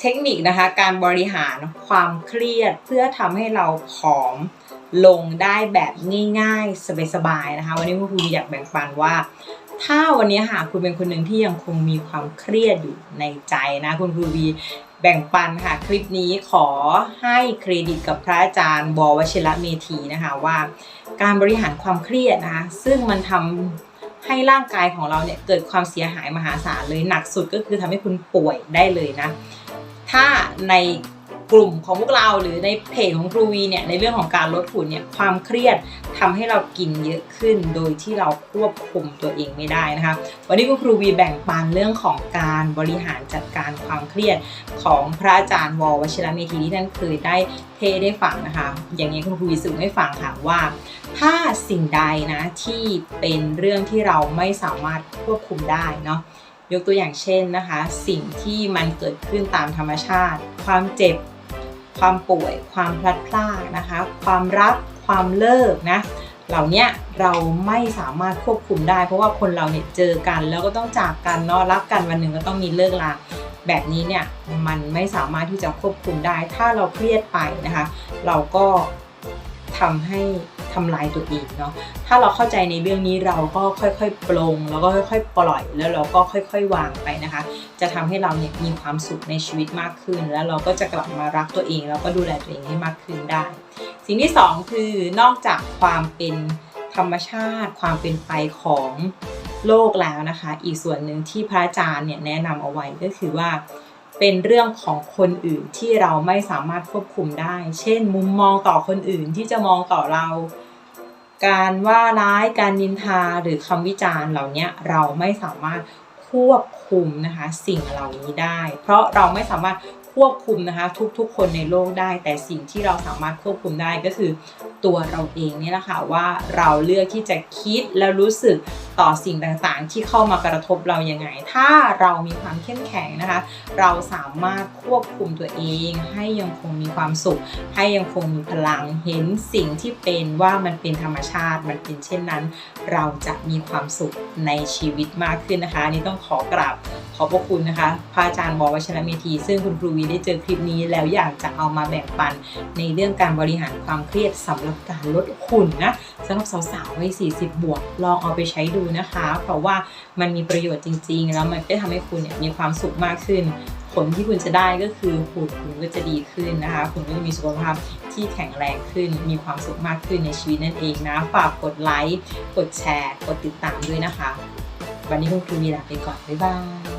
เทคนิคนะคะ การบริหารความเครียดเพื่อทำให้เราผอมลงได้แบบง่ายๆ สบายๆนะคะ วันนี้คุณครูอยากแบ่งปันว่า ถ้าวันนี้ค่ะคุณเป็นคนหนึ่งที่ยังคงมีความเครียดอยู่ในใจนะคุณครูวีแบ่งปันค่ะ คลิปนี้ขอให้เครดิตกับพระอาจารย์บวชิระเมธีนะคะว่า การบริหารความเครียดนะคะซึ่งมันทำให้ร่างกายของเราเนี่ยเกิดความเสียหายมหาศาลเลยหนักสุดก็คือทำให้คุณป่วยได้เลยนะ ถ้าในกลุ่มของพวกเราหรือในเพจของครูวีเนี่ยในเรื่องของการลดหุ่นเนี่ยความเครียดทำให้เรากินเยอะขึ้น โดยที่เราควบคุมตัวเองไม่ได้นะคะวันนี้คุณครูวีแบ่งปันเรื่องของการบริหารจัดการความเครียดของพระอาจารย์ววชิระเมธีที่ท่านเคยได้เทได้ฟังนะคะ อย่างนี้คุณครูวีสื่อให้ฟังค่ะว่า ถ้าสิ่งใดนะที่เป็นเรื่องที่เราไม่สามารถควบคุมได้เนาะ ยกตัวอย่างเช่นนะคะ สิ่งที่มันเกิดขึ้นตามธรรมชาติ ความเจ็บ ความป่วย ความพลัดพรากนะคะ ความรัก ความเลิกนะเหล่านี้เราไม่สามารถควบคุมได้ เพราะว่าคนเราเนี่ยเจอกันแล้วก็ต้องจากกันเนาะรักกันวันหนึ่งก็ต้องมีเลิกลาแบบนี้เนี่ยมันไม่สามารถที่จะควบคุมได้ ถ้าเราเครียดไปนะคะ เราก็ทำให้ ทำลายตัวเองเนาะถ้าเราเข้าใจในเรื่องนี้เราก็ค่อยๆปลงแล้วก็ค่อยๆ ปล่อย แล้วเราก็ค่อย ๆ วางไปนะคะ จะทำให้เราเนี่ยมีความสุขในชีวิตมากขึ้น แล้วเราก็จะกลับมารักตัวเอง แล้วก็ดูแลตัวเองให้มากขึ้นได้ สิ่งที่สองคือนอกจากความเป็นธรรมชาติ ความเป็นไปของโลกแล้วนะคะ อีกส่วนหนึ่งที่พระอาจารย์เนี่ยแนะนำเอาไว้ก็คือว่า เป็นเรื่องของคนอื่นที่เราไม่สามารถควบคุมได้ เช่น มุมมองต่อคนอื่นที่จะมองต่อเรา การว่าร้าย การนินทา หรือคำวิจารณ์เหล่านี้เราไม่สามารถควบคุมนะคะสิ่งเหล่านี้ได้ เพราะเราไม่สามารถควบคุมนะคะทุกๆ คนในโลกได้ แต่สิ่งที่เราสามารถควบคุมได้ก็คือ ตัวเราเองนี่แหละค่ะว่าเราเลือกที่จะคิดและรู้สึก ต่อสิ่งต่างๆ ที่เข้ามากระทบเรายังไง ถ้าเรามีความเข้มแข็งนะคะ เราสามารถควบคุมตัวเอง ให้ยังคงมีความสุข ให้ยังคงมีพลังเห็นสิ่งที่เป็นว่ามันเป็นธรรมชาติมันเป็นเช่นนั้น เราจะมีความสุขในชีวิตมากขึ้นนะคะนี่ต้องขอกราบขอบพระคุณนะคะพระอาจารย์บวชนะเมธี ซึ่งคุณครูวีได้เจอคลิปนี้แล้วอยากจะเอามาแบ่งปัน ในเรื่องการบริหารความเครียดสำหรับการลดหุ่นนะสำหรับสาวๆวัย40 บวกลองเอาไปใช้ดูนะคะ เพราะว่ามันมีประโยชน์จริง ๆ แล้วมันก็ทำให้คุณเนี่ยมีความสุขมากขึ้น ผลที่คุณจะได้ก็คือหุ่นคุณก็จะดีขึ้นนะคะ คุณก็จะมีสุขภาพที่แข็งแรงขึ้น มีความสุขมากขึ้นในชีวิตนั่นเองนะ ฝากกดไลค์ กดแชร์ กดติดตามด้วยนะคะ วันนี้คุณครูมีลาไปก่อน บ๊ายบาย